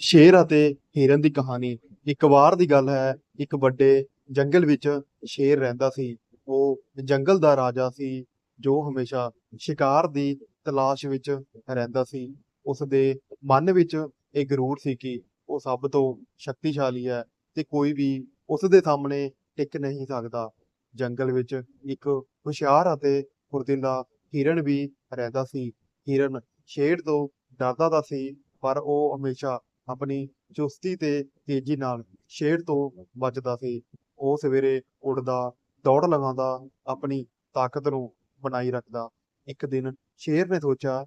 ਸ਼ੇਰ ਅਤੇ ਹਿਰਨ ਦੀ ਕਹਾਣੀ। ਇੱਕ ਵਾਰ ਦੀ ਗੱਲ ਹੈ, ਇੱਕ ਵੱਡੇ ਜੰਗਲ ਵਿੱਚ ਸ਼ੇਰ ਰਹਿੰਦਾ ਸੀ। ਉਹ ਜੰਗਲ ਦਾ ਰਾਜਾ ਸੀ, ਜੋ ਹਮੇਸ਼ਾ ਸ਼ਿਕਾਰ ਦੀ ਤਲਾਸ਼ ਵਿੱਚ ਰਹਿੰਦਾ ਸੀ। ਉਸ ਦੇ ਮਨ ਵਿੱਚ ਇਹ ਗਰੂਰ ਸੀ ਕਿ ਉਹ ਸਭ ਤੋਂ ਸ਼ਕਤੀਸ਼ਾਲੀ ਹੈ ਤੇ ਕੋਈ ਵੀ ਉਸ ਦੇ ਸਾਹਮਣੇ ਟਿਕ ਨਹੀਂ ਸਕਦਾ। ਜੰਗਲ ਵਿੱਚ ਇੱਕ ਹੁਸ਼ਿਆਰ ਅਤੇ ਫੁਰਤੀਲਾ ਹਿਰਨ ਵੀ ਰਹਿੰਦਾ ਸੀ। ਹਿਰਨ ਸ਼ੇਰ ਤੋਂ ਡਰਦਾ ਤਾਂ ਸੀ, ਪਰ ਉਹ ਹਮੇਸ਼ਾ ਆਪਣੀ ਚੁਸਤੀ ਤੇ ਤੇਜ਼ੀ ਨਾਲ ਸ਼ੇਰ ਤੋਂ ਬਚਦਾ ਸੀ। ਉਹ ਸਵੇਰੇ ਉੱਠਦਾ, ਦੌੜ ਲਗਾਉਂਦਾ, ਆਪਣੀ ਤਾਕਤ ਨੂੰ ਬਣਾਈ ਰੱਖਦਾ। ਇੱਕ ਦਿਨ ਸ਼ੇਰ ਨੇ ਸੋਚਿਆ,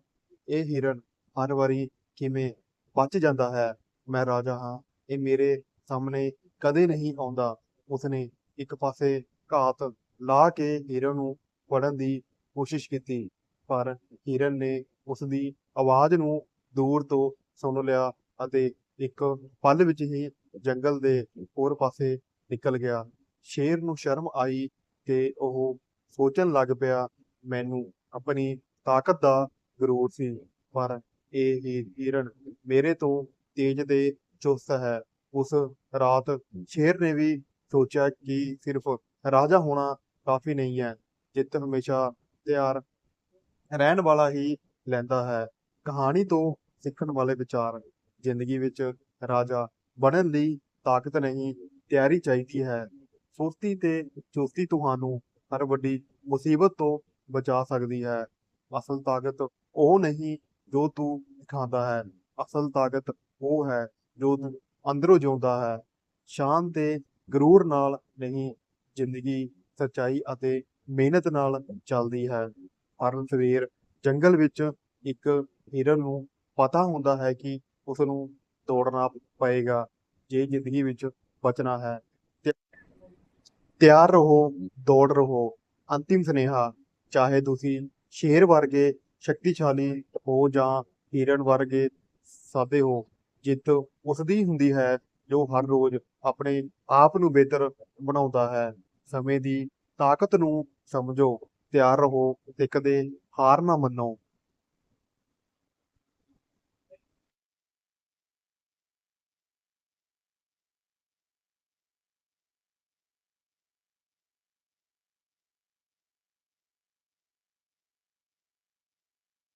ਇਹ ਹਿਰਨ ਹਰ ਵਾਰੀ ਕਿਵੇਂ ਬਚ ਜਾਂਦਾ ਹੈ? ਮੈਂ ਰਾਜਾ ਹਾਂ, ਇਹ ਮੇਰੇ ਸਾਹਮਣੇ ਕਦੇ ਨਹੀਂ ਆਉਂਦਾ। ਉਸਨੇ ਇੱਕ ਪਾਸੇ ਘਾਤ ਲਾ ਕੇ ਹਿਰਨ ਨੂੰ ਫੜਨ ਦੀ ਕੋਸ਼ਿਸ਼ ਕੀਤੀ, ਪਰ ਹਿਰਨ ਨੇ ਉਸ ਦੀ ਆਵਾਜ਼ ਨੂੰ ਦੂਰ ਤੋਂ ਸੁਣ ਲਿਆ। ਅਤੇ ਇੱਕ ਪਲ ਵਿੱਚ ਹੀ ਜੰਗਲ ਦੇ ਹੋਰ ਪਾਸੇ ਨਿਕਲ ਗਿਆ। ਸ਼ੇਰ ਨੂੰ ਸ਼ਰਮ ਆਈ ਤੇ ਉਹ ਸੋਚਣ ਲੱਗ ਪਿਆ, ਮੈਨੂੰ ਆਪਣੀ ਤਾਕਤ ਦਾ ਗਰੂਰ ਸੀ, ਪਰ ਇਹ ਹੀ ਹਿਰਨ ਮੇਰੇ ਤੋਂ ਤੇਜ਼ ਤੇ ਚੁਸਤ ਹੈ। ਉਸ ਰਾਤ ਸ਼ੇਰ ਨੇ ਵੀ ਸੋਚਿਆ ਕਿ ਸਿਰਫ ਰਾਜਾ ਹੋਣਾ ਕਾਫੀ ਨਹੀਂ ਹੈ, ਜਿੱਤ ਹਮੇਸ਼ਾ ਤਿਆਰ ਰਹਿਣ ਵਾਲਾ ਹੀ ਲੈਂਦਾ ਹੈ। ਕਹਾਣੀ ਤੋਂ ਸਿੱਖਣ ਵਾਲੇ ਵਿਚਾਰ। ਜ਼ਿੰਦਗੀ ਵਿੱਚ ਰਾਜਾ ਬਣਨ ਲਈ ਤਾਕਤ ਨਹੀਂ, ਤਿਆਰੀ ਚਾਹੀਦੀ ਹੈ। ਫੁਰਤੀ ਤੇ ਚੁਸਤੀ ਤੁਹਾਨੂੰ ਹਰ ਵੱਡੀ ਮੁਸੀਬਤ ਤੋਂ ਬਚਾ ਸਕਦੀ ਹੈ। ਅਸਲ ਤਾਕਤ ਉਹ ਨਹੀਂ ਜੋ ਤੂੰ ਦਿਖਾਉਂਦਾ ਹੈ। ਅਸਲ ਤਾਕਤ ਉਹ ਹੈ ਜੋ ਅੰਦਰੋਂ ਜਿਉਂਦਾ ਹੈ। ਸ਼ਾਨ ਤੇ ਗਰੂਰ ਨਾਲ ਨਹੀਂ, ਜ਼ਿੰਦਗੀ ਸੱਚਾਈ ਅਤੇ ਮਿਹਨਤ ਨਾਲ ਚੱਲਦੀ ਹੈ। ਹਰ ਸਵੇਰ ਜੰਗਲ ਵਿੱਚ ਇੱਕ ਹਿਰਨ ਨੂੰ ਪਤਾ ਹੁੰਦਾ ਹੈ ਕਿ ਉਸ ਨੂੰ ਦੌੜਨਾ ਪਏਗਾ, ਜੇ ਜ਼ਿੰਦਗੀ ਵਿੱਚ ਬਚਣਾ ਹੈ। ਤੇ ਤਿਆਰ ਰਹੋ, ਦੌੜ ਰਹੋ। ਅੰਤਿਮ ਸੁਨੇਹਾ, ਚਾਹੇ ਤੁਸੀਂ ਸ਼ੇਰ ਵਰਗੇ ਸ਼ਕਤੀਸ਼ਾਲੀ ਹੋ ਜਾਂ ਹਿਰਨ ਵਰਗੇ ਸਾਦੇ ਹੋ, ਜਿੱਤ ਉਸ ਦੀ ਹੁੰਦੀ ਹੈ, ਜੋ ਹਰ ਰੋਜ਼ ਆਪਣੇ ਆਪ ਨੂੰ ਬਿਹਤਰ ਬਣਾਉਂਦਾ ਹੈ। ਸਮੇਂ ਦੀ ਤਾਕਤ ਨੂੰ ਸਮਝੋ, ਤਿਆਰ ਰਹੋ ਤੇ ਕਦੇ ਹਾਰ ਨਾ ਮੰਨੋ।